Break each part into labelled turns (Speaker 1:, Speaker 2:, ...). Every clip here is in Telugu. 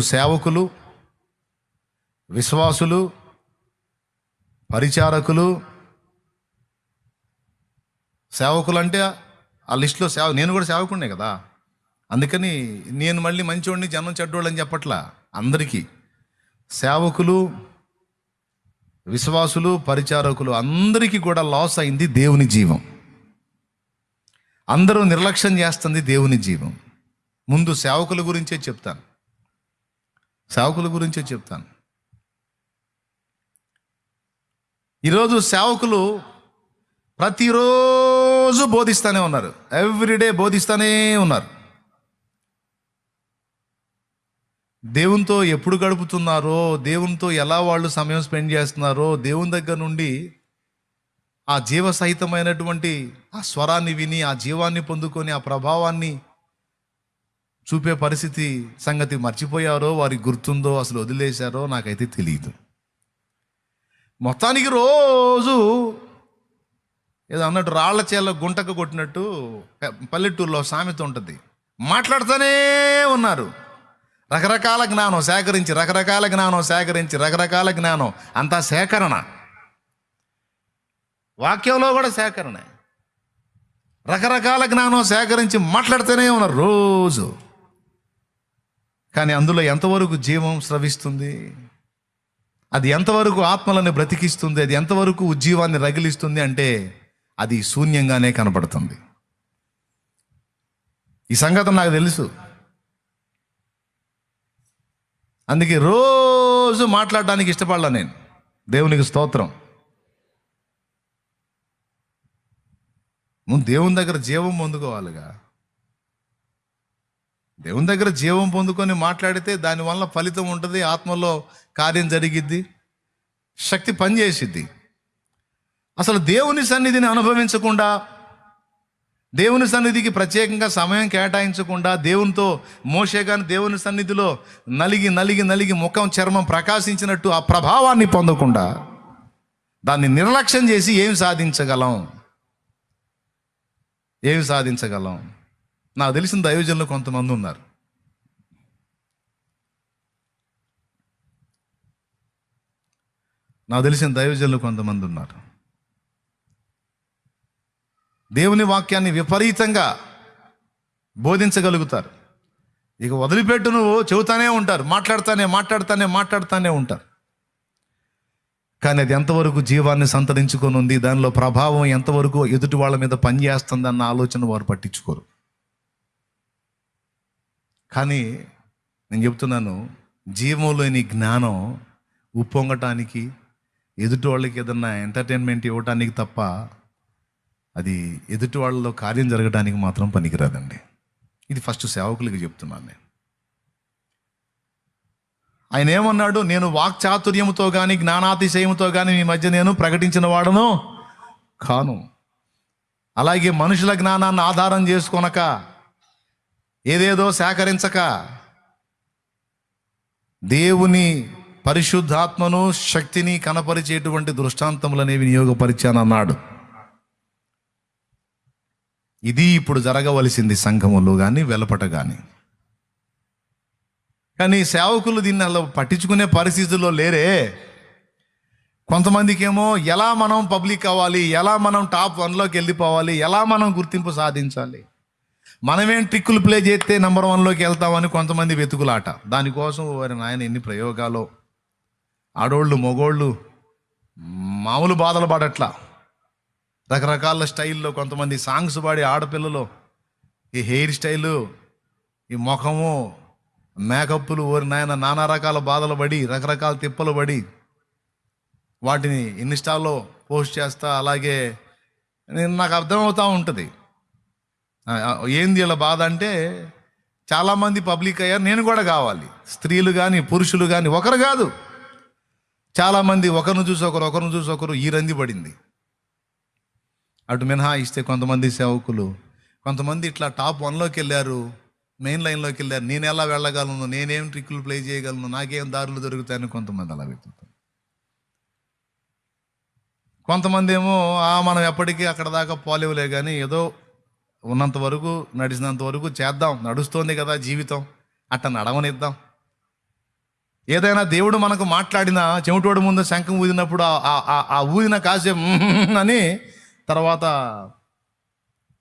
Speaker 1: సేవకులు విశ్వాసులు పరిచారకులు సేవకులు అంటే ఆ లిస్టులో సేవ నేను కూడా సేవకుండే కదా. అందుకని నేను మళ్ళీ మంచివాడిని జనం చెడ్డోళ్ళు అని చెప్పట్లా అందరికీ. సేవకులు విశ్వాసులు పరిచారకులు అందరికీ కూడా లాస్ అయింది దేవుని జీవం. అందరూ నిర్లక్ష్యం చేస్తుంది దేవుని జీవం. ముందు సేవకుల గురించే చెప్తాను. సేవకుల గురించే చెప్తాను. ఈరోజు సేవకులు ప్రతిరోజు బోధిస్తూనే ఉన్నారు. ఎవ్రీడే బోధిస్తూనే ఉన్నారు. దేవునితో ఎప్పుడు గడుపుతున్నారో దేవునితో ఎలా వాళ్ళు సమయం స్పెండ్ చేస్తున్నారో దేవుని దగ్గర నుండి ఆ జీవ సహితమైనటువంటి ఆ స్వరాన్ని విని ఆ జీవాన్ని పొందుకొని ఆ ప్రభావాన్ని చూపే పరిస్థితి సంగతి మర్చిపోయారో వారికి గుర్తుందో అసలు వదిలేశారో నాకైతే తెలియదు మొత్తానికి రోజు ఏదో అన్నట్టు రాళ్ళ చేల గుంటకు కొట్టినట్టు పల్లెటూరులో సామెత ఉంటుంది. మాట్లాడుతూనే ఉన్నారు. రకరకాల జ్ఞానం సేకరించి రకరకాల జ్ఞానం సేకరించి రకరకాల జ్ఞానం. అంతా సేకరణ. వాక్యంలో కూడా సేకరణ. రకరకాల జ్ఞానం సేకరించి మాట్లాడుతూనే ఉన్నారు రోజు. కానీ అందులో ఎంతవరకు జీవం స్రవిస్తుంది? అది ఎంతవరకు ఆత్మలను బ్రతికిస్తుంది? అది ఎంతవరకు ఉజ్జీవాన్ని రగిలిస్తుంది అంటే అది శూన్యంగానే కనపడుతుంది. ఈ సంగతి నాకు తెలుసు. అందుకే రోజు మాట్లాడడానికి ఇష్టపడలా నేను. దేవునికి స్తోత్రం. ముందు దేవుని దగ్గర జీవం పొందుకోవాలిగా. దేవుని దగ్గర జీవం పొందుకొని మాట్లాడితే దానివల్ల ఫలితం ఉంటుంది ఆత్మలో కార్యం జరిగిద్ది శక్తి పనిచేసిద్ది. అసలు దేవుని సన్నిధిని అనుభవించకుండా దేవుని సన్నిధికి ప్రత్యేకంగా సమయం కేటాయించకుండా దేవునితో మోసే కానీ దేవుని సన్నిధిలో నలిగి నలిగి నలిగి ముఖం చర్మం ప్రకాశించినట్టు ఆ ప్రభావాన్ని పొందకుండా దాన్ని నిర్లక్ష్యం చేసి ఏం సాధించగలం? ఏమి సాధించగలం? నాకు తెలిసిన దైవజనులు కొంతమంది ఉన్నారు. నాకు తెలిసిన దైవజనులు కొంతమంది ఉన్నారు. దేవుని వాక్యాన్ని విపరీతంగా బోధించగలుగుతారు. ఇక వదిలిపెట్టు నువ్వు చెబుతానే ఉంటారు. మాట్లాడుతానే మాట్లాడుతానే మాట్లాడుతానే ఉంటారు. కానీ అది ఎంతవరకు జీవాన్ని సంతరించుకొని ఉంది? దానిలో ప్రభావం ఎంతవరకు ఎదుటి వాళ్ళ మీద పనిచేస్తుందన్న ఆలోచన వారు పట్టించుకోరు. కానీ నేను చెప్తున్నాను జీవంలోని జ్ఞానం ఉప్పొంగటానికి ఎదుటి వాళ్ళకి ఏదన్నా ఎంటర్టైన్మెంట్ ఇవ్వటానికి తప్ప అది ఎదుటి వాళ్ళలో కార్యం జరగడానికి మాత్రం పనికిరాదండి. ఇది ఫస్ట్ సేవకులకి చెప్తున్నాను నేను. ఆయన ఏమన్నాడు? నేను వాక్చాతుర్యముతో కానీ జ్ఞానాతిశయముతో కానీ మీ మధ్య నేను ప్రకటించిన వాడను కాను. అలాగే మనుషుల జ్ఞానాన్ని ఆధారం చేసుకొనక ఏదేదో సేకరించక దేవుని పరిశుద్ధాత్మను శక్తిని కనపరిచేటువంటి దృష్టాంతములనే వినియోగపరిచానన్నాడు ఇది ఇప్పుడు జరగవలసింది సంఘములు కానీ వెలపట కానీ కానీ సేవకులు దీన్ని అలా పట్టించుకునే పరిస్థితుల్లో లేరే. కొంతమందికి ఏమో ఎలా మనం పబ్లిక్ అవ్వాలి ఎలా మనం టాప్ వన్లోకి వెళ్ళిపోవాలి ఎలా మనం గుర్తింపు సాధించాలి? మనమేం ట్రిక్కులు ప్లే చేస్తే నెంబర్ వన్లోకి వెళ్తామని కొంతమంది వెతుకులాట. దానికోసం వారి నాయన ఎన్ని ప్రయోగాలు. ఆడోళ్ళు మగోళ్ళు మామూలు బాధలు పడట్లా. రకరకాల స్టైల్లో కొంతమంది సాంగ్స్ పాడి ఆడపిల్లలు ఈ హెయిర్ స్టైలు ఈ ముఖము మేకప్లు ఓరి నాయన నానా రకాల బాధలు పడి రకరకాల తిప్పలు పడి వాటిని ఇన్స్టాలో పోస్ట్ చేస్తా అలాగే నేను నాకు అర్థమవుతూ ఉంటుంది. ఏంది ఇలా బాధ అంటే చాలామంది పబ్లిక్ అయ్యారు. నేను కూడా కావాలి. స్త్రీలు కానీ పురుషులు కానీ ఒకరు కాదు. చాలామంది ఒకరిని చూసి ఒకరు ఒకరిని చూసి ఒకరు ఈ రంది పడింది. అటు మినహాయిస్తే కొంతమంది సేవకులు కొంతమంది ఇట్లా టాప్ వన్లోకి వెళ్ళారు మెయిన్ లైన్లోకి వెళ్ళారు. నేను ఎలా వెళ్ళగలను నేనేం ట్రిక్కులు ప్లే చేయగలను నాకేం దారులు దొరుకుతాయని కొంతమంది అలా వెతుకుతారు. కొంతమంది ఏమో మనం ఎప్పటికీ అక్కడ దాకా పోలేవులే కానీ ఏదో ఉన్నంత వరకు నడిచినంత వరకు చేద్దాం నడుస్తోంది కదా జీవితం. అట్ట నడవనిద్దాం. ఏదైనా దేవుడు మనకు మాట్లాడిన చెవిటోడు ముందు శంఖం ఊదినప్పుడు ఆ- ఆ- ఆ- ఊదిన కాసేపు అని తర్వాత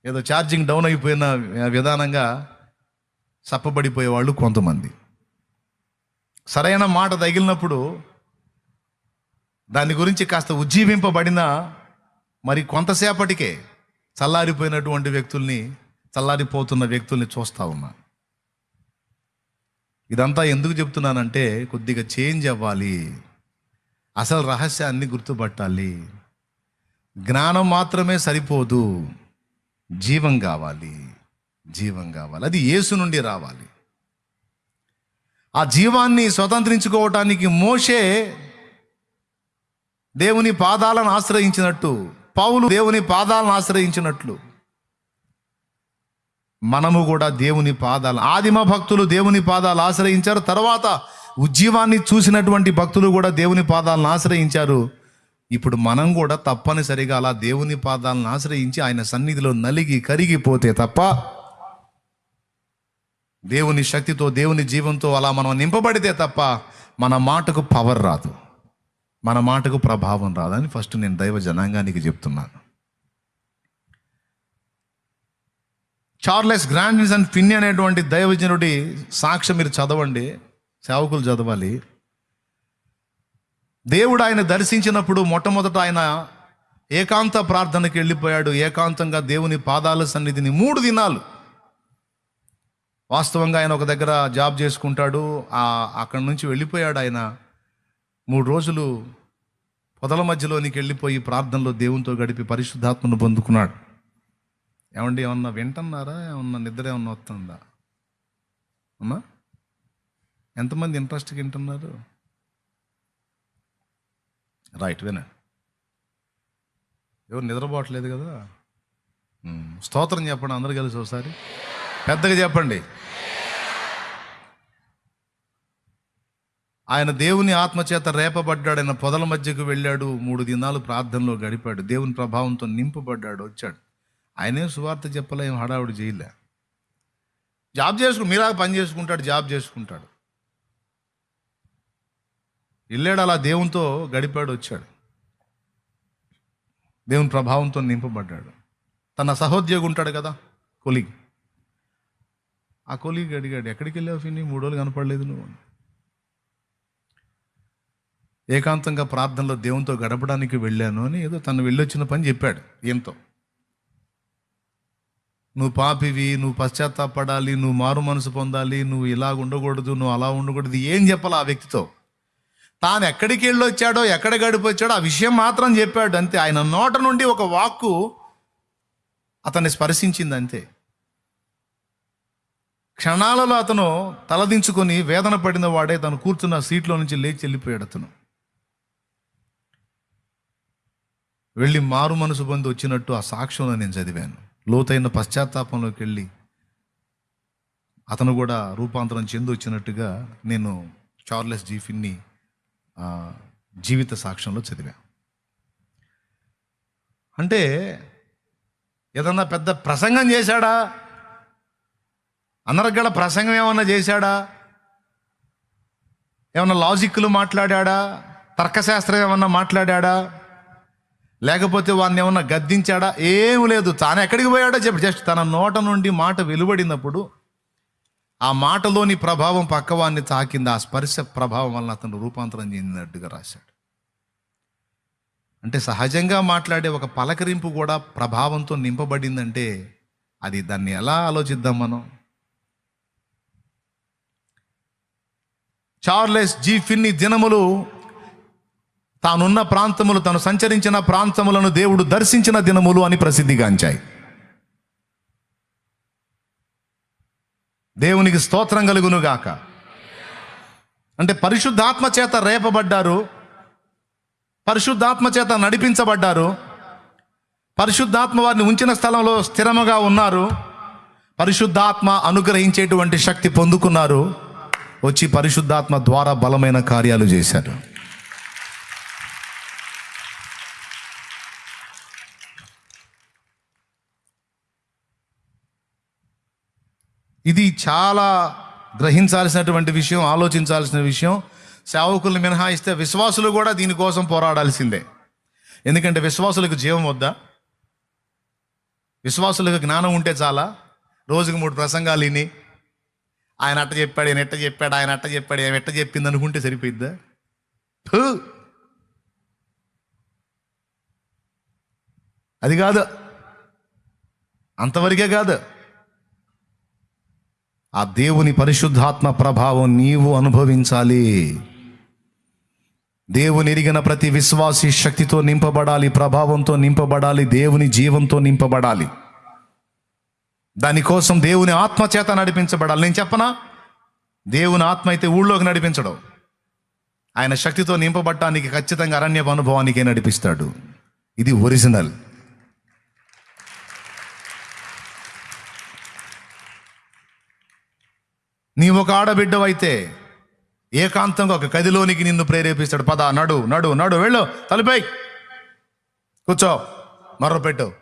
Speaker 1: ఏదో ఛార్జింగ్ డౌన్ అయిపోయిన విధానంగా సప్పబడిపోయేవాళ్ళు కొంతమంది. సరైన మాట తగిలినప్పుడు దాని గురించి కాస్త ఉజ్జీవింపబడిన మరి కొంతసేపటికే చల్లారిపోయినటువంటి వ్యక్తుల్ని చల్లారిపోతున్న వ్యక్తుల్ని చూస్తా ఉన్నా. ఇదంతా ఎందుకు చెప్తున్నానంటే కొద్దిగా చేంజ్ అవ్వాలి. అసలు రహస్యాన్ని గుర్తుపట్టాలి. జ్ఞానం మాత్రమే సరిపోదు. జీవం కావాలి. జీవం కావాలి. అది యేసు నుండి రావాలి. ఆ జీవాన్ని స్వతంత్రించుకోవటానికి మోషే దేవుని పాదాలను ఆశ్రయించినట్టు పౌలు దేవుని పాదాలను ఆశ్రయించినట్లు. మనము కూడా దేవుని పాదాలు ఆదిమ భక్తులు దేవుని పాదాలు ఆశ్రయించారు. తర్వాత ఉజ్జీవాన్ని చూసినటువంటి భక్తులు కూడా దేవుని పాదాలను ఆశ్రయించారు. ఇప్పుడు మనం కూడా తప్పనిసరిగా అలా దేవుని పాదాలను ఆశ్రయించి ఆయన సన్నిధిలో నలిగి కరిగిపోతే తప్ప దేవుని శక్తితో దేవుని జీవంతో అలా మనం నింపబడితే తప్ప మన మాటకు పవర్ రాదు. మన మాటకు ప్రభావం రాదని ఫస్ట్ నేను దైవ జనాంగానికి చెప్తున్నాను. చార్లెస్ గ్రాండ్స్ అండ్ ఫిన్ని అనేటువంటి దైవజనుడి సాక్ష్యం మీరు చదవండి సేవకులు చదవాలి. దేవుడు ఆయన దర్శించినప్పుడు మొట్టమొదట ఆయన ఏకాంత ప్రార్థనకి వెళ్ళిపోయాడు. ఏకాంతంగా దేవుని పాదాల సన్నిధిని మూడు దినాలు వాస్తవంగా ఆయన ఒక దగ్గర జాబ్ చేసుకుంటాడు. అక్కడి నుంచి వెళ్ళిపోయాడు ఆయన. మూడు రోజులు పొదల మధ్యలోనికి వెళ్ళిపోయి ప్రార్థనలో దేవునితో గడిపి పరిశుద్ధాత్మను పొందుకున్నాడు. ఏమండి ఏమన్నా వింటున్నారా? ఏమన్నా నిద్ర ఏమన్నా వస్తుందా? అమ్మా ఎంతమంది ఇంట్రెస్ట్గా వింటున్నారు? రైట్ విన ఎవరు నిద్రపోవట్లేదు కదా? స్తోత్రం చెప్పండి అందరు కలిసి ఒకసారి. పెద్దగా చెప్పండి. ఆయన దేవుని ఆత్మచేత రేపబడ్డాడు ఆయన పొదల మధ్యకు వెళ్ళాడు మూడు దినాలు ప్రార్థనలో గడిపాడు. దేవుని ప్రభావంతో నింపబడ్డాడు వచ్చాడు. ఆయనేం సువార్త చెప్పలే ఏం హడావుడి చేయలే. జాబ్ చేసుకు మీరా పని చేసుకుంటాడు జాబ్ చేసుకుంటాడు. వెళ్ళాడు అలా దేవునితో గడిపాడు వచ్చాడు. దేవుని ప్రభావంతో నింపబడ్డాడు. తన సహోద్యోగి ఉంటాడు కదా కొలిగ్. ఆ కొలిగ్ అడిగాడు ఎక్కడికి వెళ్ళావు ఫిని మూడు రోజులు కనపడలేదు నువ్వు ఏకాంతంగా ప్రార్థనలో దేవునితో గడపడానికి వెళ్ళాను అని ఏదో తను వెళ్ళొచ్చిన పని చెప్పాడు ఏంతో నువ్వు పాపివి నువ్వు పశ్చాత్తాపడాలి నువ్వు మారు మనసు పొందాలి నువ్వు ఇలా ఉండకూడదు నువ్వు అలా ఉండకూడదు ఏం చెప్పాలి ఆ వ్యక్తితో. తాను ఎక్కడికి వెళ్ళి వచ్చాడో ఎక్కడ గడిపొచ్చాడో ఆ విషయం మాత్రం చెప్పాడు అంతే. ఆయన నోట నుండి ఒక వాక్కు అతన్ని స్పర్శించింది అంతే. క్షణాలలో అతను తలదించుకొని వేదన పడిన వాడే తను కూర్చున్న సీట్లో నుంచి లేచి వెళ్ళిపోయాడు అతను. వెళ్ళి మారు మనసు పొంది వచ్చినట్టు ఆ సాక్ష్యంలో నేను చదివాను. లోతైన పశ్చాత్తాపంలోకి వెళ్ళి అతను కూడా రూపాంతరం చెంది వచ్చినట్టుగా నేను చార్లెస్ జీఫిన్ని జీవిత సాక్ష్యంలో చదివా అంటే ఏదన్నా పెద్ద ప్రసంగం చేశాడా? అందరికి ప్రసంగం ఏమన్నా చేశాడా? ఏమన్నా లాజిక్లు మాట్లాడా తర్కశాస్త్రం ఏమన్నా మాట్లాడా లేకపోతే వాడిని ఏమన్నా గద్దించాడా? ఏం లేదు. తాను ఎక్కడికి పోయాడో చెప్పి. జస్ట్ తన నోట నుండి మాట వెలువడినప్పుడు ఆ మాటలోని ప్రభావం పక్కవాన్ని తాకింది. ఆ స్పర్శ ప్రభావం వలన అతను రూపాంతరం చెందినట్టుగా రాశాడు. అంటే సహజంగా మాట్లాడే ఒక పలకరింపు కూడా ప్రభావంతో నింపబడిందంటే అది దాన్ని ఎలా ఆలోచిద్దాం మనం? చార్లెస్ జీ ఫిన్ని దినములు తానున్న ప్రాంతములు తను సంచరించిన ప్రాంతములను దేవుడు దర్శించిన దినములు అని ప్రసిద్ధిగాంచాయి. దేవునికి స్తోత్రం కలుగునుగాక. అంటే పరిశుద్ధాత్మ చేత రేపబడ్డారు పరిశుద్ధాత్మ చేత నడిపించబడ్డారు పరిశుద్ధాత్మ వారిని ఉంచిన స్థలంలో స్థిరముగా ఉన్నారు పరిశుద్ధాత్మ అనుగ్రహించేటువంటి శక్తి పొందుకున్నారు వచ్చి పరిశుద్ధాత్మ ద్వారా బలమైన కార్యాలు చేశారు. ఇది చాలా గ్రహించాల్సినటువంటి విషయం ఆలోచించాల్సిన విషయం. సేవకుల్ని మినహాయిస్తే విశ్వాసులు కూడా దీనికోసం పోరాడాల్సిందే. ఎందుకంటే విశ్వాసులకు జీవం వద్దా? విశ్వాసులకు జ్ఞానం ఉంటే చాలా. రోజుకి మూడు ప్రసంగాలు విని ఆయన అట్ట చెప్పాడు ఈయన ఎట్ట చెప్పాడు ఆయన అట్ట చెప్పాడు ఆయన ఎట్ట చెప్పింది అనుకుంటే సరిపోయిద్దా? అది కాదు. అంతవరకే కాదు. ఆ దేవుని పరిశుద్ధాత్మ ప్రభావం నీవు అనుభవించాలి. దేవుని ఎరిగిన ప్రతి విశ్వాసి శక్తితో నింపబడాలి ప్రభావంతో నింపబడాలి దేవుని జీవంతో నింపబడాలి. దానికోసం దేవుని ఆత్మ చేత నడిపించబడాలి. నేను చెప్పనా? దేవుని ఆత్మ అయితే ఊళ్ళోకి నడిపించడం. ఆయన శక్తితో నింపబడటానికి ఖచ్చితంగా అరణ్యపు అనుభవానికే నడిపిస్తాడు. ఇది ఒరిజినల్. నీ ఒక ఆడబిడ్డవైతే ఏకాంతంగా ఒక గదిలోనికి నిన్ను ప్రేరేపిస్తాడు. పద నడు నడు నడు వెళ్ళు తలిపై. కూర్చో మర్ర పెట్టు.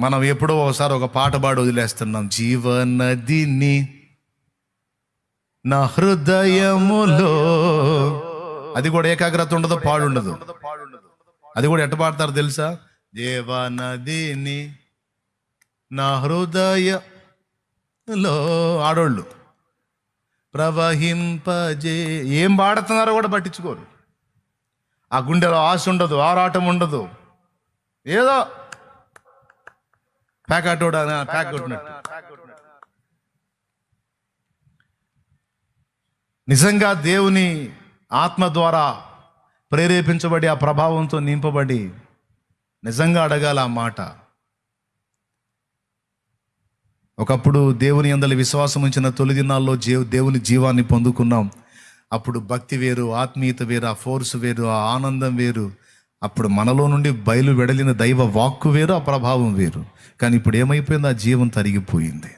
Speaker 1: మనం ఎప్పుడో ఒకసారి ఒక పాట పాడు వదిలేస్తున్నాం. జీవనదిని నా హృదయములో. అది కూడా ఏకాగ్రత ఉండదు పాడుండదు అది కూడా ఎట్ట పాడతారు తెలుసా? దేవనదిని నా హృదయలో ఆడోళ్ళు. ప్రవహింపజే ఏం పాడుతున్నారో కూడా పట్టించుకోరు. ఆ గుండెలో ఆశ ఉండదు ఆరాటం ఉండదు. ఏదో ప్యాకెట్ ప్యాక్ కొట్టినట్టు నిజంగా దేవుని ఆత్మ ద్వారా ప్రేరేపించబడి ఆ ప్రభావంతో నింపబడి నిజంగా అడగాల ఆ మాట. ఒకప్పుడు దేవుని అందరి విశ్వాసం ఉంచిన తొలి దినాల్లో దేవుని జీవాన్ని పొందుకున్నాం. అప్పుడు భక్తి వేరు ఆత్మీయత వేరు ఆ ఫోర్స్ వేరు ఆ ఆనందం వేరు. అప్పుడు మనలో నుండి బయలు వెడలిన దైవ వాక్కు వేరు ఆ ప్రభావం వేరు. కానీ ఇప్పుడు ఏమైపోయింది? ఆ జీవం తరిగిపోయింది.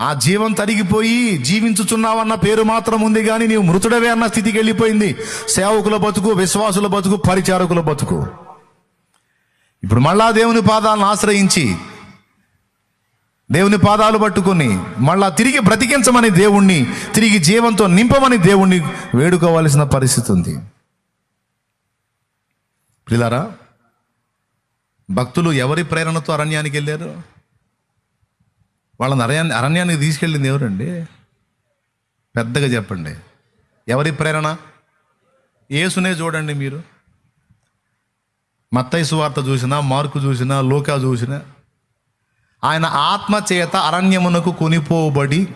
Speaker 1: ఆ జీవం తరిగిపోయి జీవించుచున్నావన్న పేరు మాత్రం ఉంది కానీ నీవు మృతుడవే అన్న స్థితికి వెళ్ళిపోయింది. సేవకుల బతుకు విశ్వాసుల బతుకు పరిచారకుల బతుకు. ఇప్పుడు మళ్ళా దేవుని పాదాలను ఆశ్రయించి దేవుని పాదాలు పట్టుకొని మళ్ళా తిరిగి బ్రతికించమని దేవుణ్ణి తిరిగి జీవంతో నింపమని దేవుణ్ణి వేడుకోవాల్సిన పరిస్థితి ఉంది. ప్రిలారా భక్తులు ఎవరి ప్రేరణతో అరణ్యానికి వెళ్ళారు? వాళ్ళని అరణ్యాన్ని అరణ్యానికి తీసుకెళ్ళింది ఎవరండి? పెద్దగా చెప్పండి. ఎవరి ప్రేరణ? ఏసునే చూడండి మీరు. మత్తయి సువార్త చూసినా మార్కు చూసినా లోకా చూసినా ఆయన ఆత్మ చేత అరణ్యమునకు కొనిపోబడి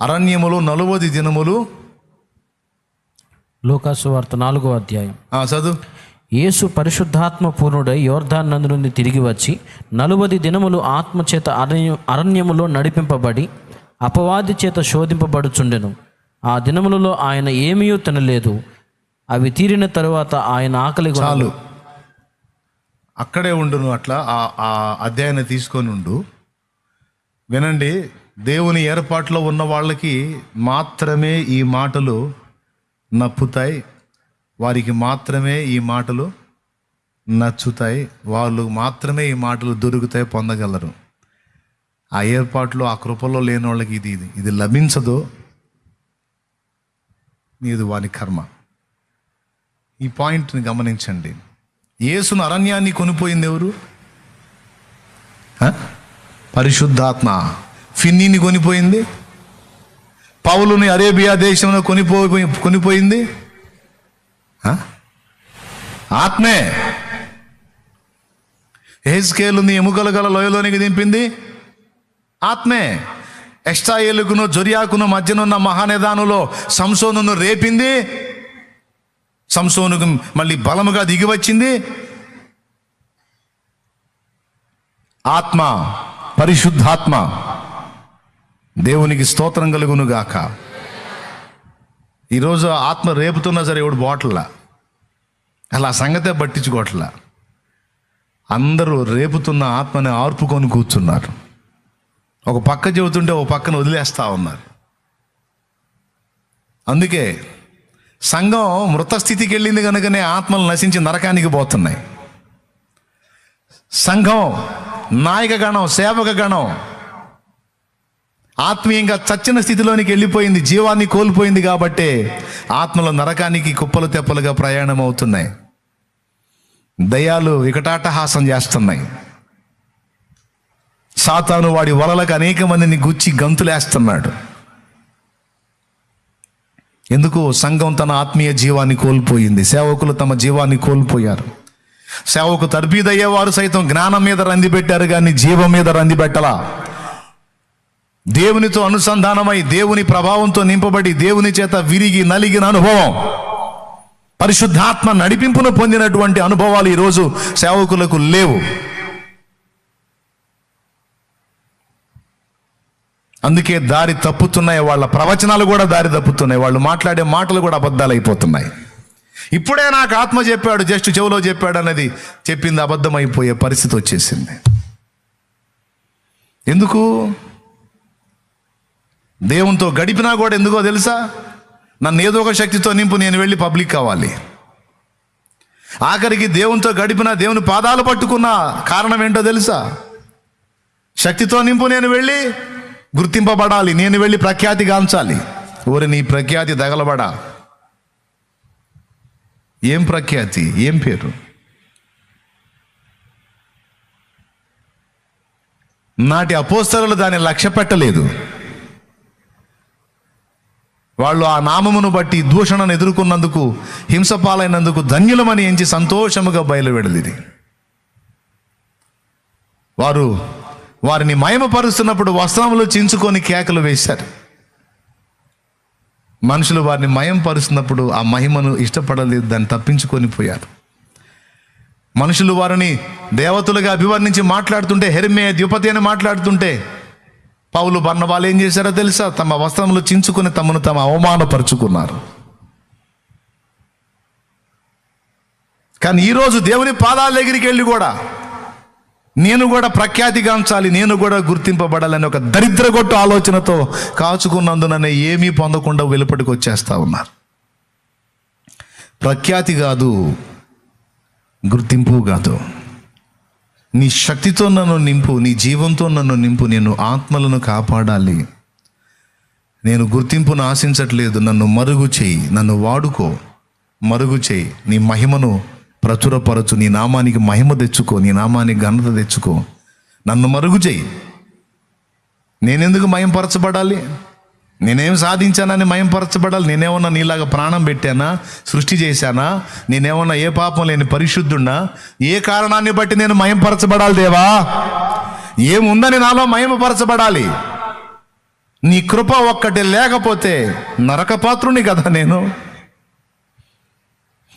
Speaker 1: అరణ్యములో నలువది దినములు.
Speaker 2: లూకాసు వార్త నాలుగో అధ్యాయం.
Speaker 1: ఆ, చదువు.
Speaker 2: యేసు పరిశుద్ధాత్మ పూర్ణుడై యోర్ధాన్ నందు నుండి తిరిగి వచ్చి నలువది దినములు ఆత్మ చేత అరణ్య అరణ్యములో నడిపింపబడి అపవాది చేత శోధింపబడుచుండెను. ఆ దినములలో ఆయన ఏమీయూ తినలేదు. అవి తీరిన తరువాత ఆయన ఆకలి
Speaker 1: చాలు. అక్కడే ఉండును అట్లా ఆ ఆ అధ్యాయాన్ని తీసుకొని ఉండు. వినండి దేవుని ఏర్పాట్లో ఉన్న వాళ్ళకి మాత్రమే ఈ మాటలు నప్పుతాయి. వారికి మాత్రమే ఈ మాటలు నచ్చుతాయి. వాళ్ళు మాత్రమే ఈ మాటలు దొరుకుతాయి పొందగలరు. ఆ ఏర్పాట్లో ఆ కృపలో లేని వాళ్ళకి ఇది ఇది ఇది లభించదు. ఇది వాని కర్మ. ఈ పాయింట్ని గమనించండి. యేసును అరణ్యాన్ని కొనిపోయింది ఎవరు? పరిశుద్ధాత్మ. ఫిన్నీని కొనిపోయింది. పౌలుని అరేబియా దేశంలో కొనిపో కొనిపోయింది. ఆత్మే. హెజ్కేలుని ఎముకలు గల లోయలోనికి దింపింది. ఆత్మే. ఎస్టాయేలుకును జొరియాకును మధ్యనున్న మహానిదానులో సంసోను రేపింది. సంసోనుకు మళ్ళీ బలముగా దిగి వచ్చింది ఆత్మ పరిశుద్ధాత్మ దేవునికి స్తోత్రం కలుగును గాక. ఈరోజు ఆత్మ రేపుతున్నా సరే ఎవడు బాటల్లా? అలా సంగతే పట్టించుకోవట్లా? అందరూ రేపుతున్న ఆత్మని ఆర్పుకొని కూర్చున్నారు. ఒక పక్క చెబుతుంటే ఒక పక్కన వదిలేస్తా ఉన్నారు. అందుకే సంఘం మృత స్థితికి వెళ్ళింది కనుకనే ఆత్మలు నశించి నరకానికి పోతున్నాయి. సంఘం నాయక గణం సేవక గణం ఆత్మీయంగా చచ్చిన స్థితిలోనికి వెళ్ళిపోయింది జీవాన్ని కోల్పోయింది కాబట్టే ఆత్మలు నరకానికి కుప్పలు తెప్పలుగా ప్రయాణం అవుతున్నాయి దయాలు వికటాటహాసం చేస్తున్నాయి. సాతాను వాడి వలలకు అనేక మందిని గుచ్చి గంతులేస్తున్నాడు. ఎందుకు సంఘం తన ఆత్మీయ జీవాన్ని కోల్పోయింది? సేవకులు తమ జీవాన్ని కోల్పోయారు. సేవకు తర్బీదయ్యేవారు సైతం జ్ఞానం మీద రంది పెట్టారు కానీ జీవం మీద రంది పెట్టలా? దేవునితో అనుసంధానమై దేవుని ప్రభావంతో నింపబడి దేవుని చేత విరిగి నలిగిన అనుభవం. పరిశుద్ధాత్మ నడిపింపును పొందినటువంటి అనుభవాలు ఈరోజు సేవకులకు లేవు. అందుకే దారి తప్పుతున్నాయి వాళ్ళ ప్రవచనాలు కూడా దారి తప్పుతున్నాయి వాళ్ళు మాట్లాడే మాటలు కూడా అబద్ధాలు అయిపోతున్నాయి ఇప్పుడే నాకు ఆత్మ చెప్పాడు జస్ట్ చెవులో చెప్పాడు అనేది చెప్పింది అబద్ధమైపోయే పరిస్థితి వచ్చేసింది. ఎందుకు? దేవునితో గడిపినా కూడా ఎందుకో తెలుసా? నన్ను ఏదో ఒక శక్తితో నింపు నేను వెళ్ళి పబ్లిక్ కావాలి. ఆఖరికి దేవునితో గడిపిన దేవుని పాదాలు పట్టుకున్న కారణం ఏంటో తెలుసా? శక్తితో నింపు నేను వెళ్ళి గుర్తింపబడాలి. నేను వెళ్ళి ప్రఖ్యాతి గాంచాలి. ఊరి నీ ప్రఖ్యాతి తగలబడా. ఏం ప్రఖ్యాతి? ఏం పేరు? నాటి అపోస్తరులు దాన్ని లక్ష్య పెట్టలేదు. వాళ్ళు ఆ నామమును బట్టి దూషణను ఎదుర్కొన్నందుకు హింసపాలైనందుకు ధన్యులమని ఎంచి సంతోషముగా బయలువెడలిది వారు వారిని మయమపరుస్తున్నప్పుడు వస్త్రములు చించుకొని కేకలు వేశారు. మనుషులు వారిని మయం పరుస్తున్నప్పుడు ఆ మహిమను ఇష్టపడలేదు దాన్ని తప్పించుకొని పోయారు. మనుషులు వారిని దేవతలుగా అభివర్ణించి మాట్లాడుతుంటే హెరిమే ద్యుపతి అని మాట్లాడుతుంటే పౌలు బర్ణవాలు ఏం చేశారో తెలుసా? తమ వస్త్రములు చించుకుని తమను తమ అవమానపరుచుకున్నారు. కానీ ఈరోజు దేవుని పాదాల దగ్గరికి వెళ్ళి కూడా నేను కూడా ప్రఖ్యాతిగాంచాలి నేను కూడా గుర్తింపబడాలని ఒక దరిద్రగొట్టు ఆలోచనతో కాచుకున్నందుననే ఏమీ పొందకుండా వెలుపటికి వచ్చేస్తా ఉన్నారు. ప్రఖ్యాతి కాదు గుర్తింపు కాదు. నీ శక్తితో నన్ను నింపు నీ జీవంతో నన్ను నింపు నేను ఆత్మలను కాపాడాలి. నేను గుర్తింపును ఆశించట్లేదు నన్ను మరుగు చేయి నన్ను వాడుకో మరుగు చేయి నీ మహిమను ప్రచురపరచు నీ నామానికి మహిమ తెచ్చుకో నీ నామానికి ఘనత తెచ్చుకో. నన్ను మరుగు చేయి. నేనెందుకు మయంపరచబడాలి? నేనేం సాధించానని మయంపరచబడాలి? నేనేమన్నా నీలాగా ప్రాణం పెట్టానా? సృష్టి చేశానా? నేనేమన్నా ఏ పాపం లేని పరిశుద్ధున్నా ఏ కారణాన్ని బట్టి నేను మయంపరచబడాలి దేవా? ఏముందని నాలో మహిమపరచబడాలి? నీ కృప ఒక్కటి లేకపోతే నరకపాత్రుని కదా నేను.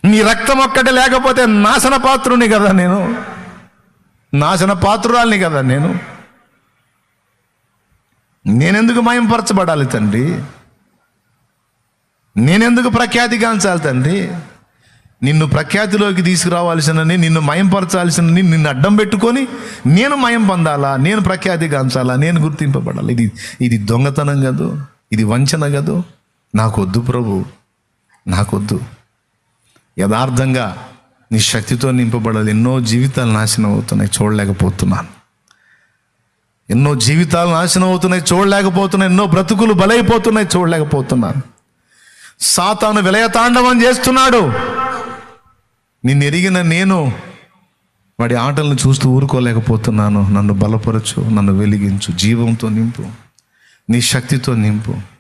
Speaker 1: నీ రక్తం ఒక్కటి లేకపోతే నాశన పాత్రుని కదా నేను. నాశన పాత్రురాల్ని కదా నేను. నేనెందుకు మయంపరచబడాలి తండ్రి? నేనెందుకు ప్రఖ్యాతి గాంచాలి తండ్రి? నిన్ను ప్రఖ్యాతిలోకి తీసుకురావాల్సినని నిన్ను మయంపరచాల్సినని నిన్ను అడ్డం పెట్టుకొని నేను మయం పొందాలా? నేను ప్రఖ్యాతి గాంచాలా? నేను గుర్తింపబడాలి. ఇది ఇది దొంగతనం కదూ? ఇది వంచన కదూ? నాకొద్దు ప్రభు. నాకొద్దు. యథార్థంగా నీ శక్తితో నింపబడాలి ఎన్నో జీవితాలు నాశనం అవుతున్నాయి. చూడలేకపోతున్నాను. ఎన్నో జీవితాలు నాశనం అవుతున్నాయి. చూడలేకపోతున్నాయి ఎన్నో బ్రతుకులు బలైపోతున్నాయి. చూడలేకపోతున్నాను. సాతాను విలయతాండవం చేస్తున్నాడు. నిన్ను ఎరిగిన నేను వాడి ఆటలను చూస్తూ ఊరుకోలేకపోతున్నాను. నన్ను బలపరచు. నన్ను వెలిగించు. జీవంతో నింపు. నీ శక్తితో నింపు.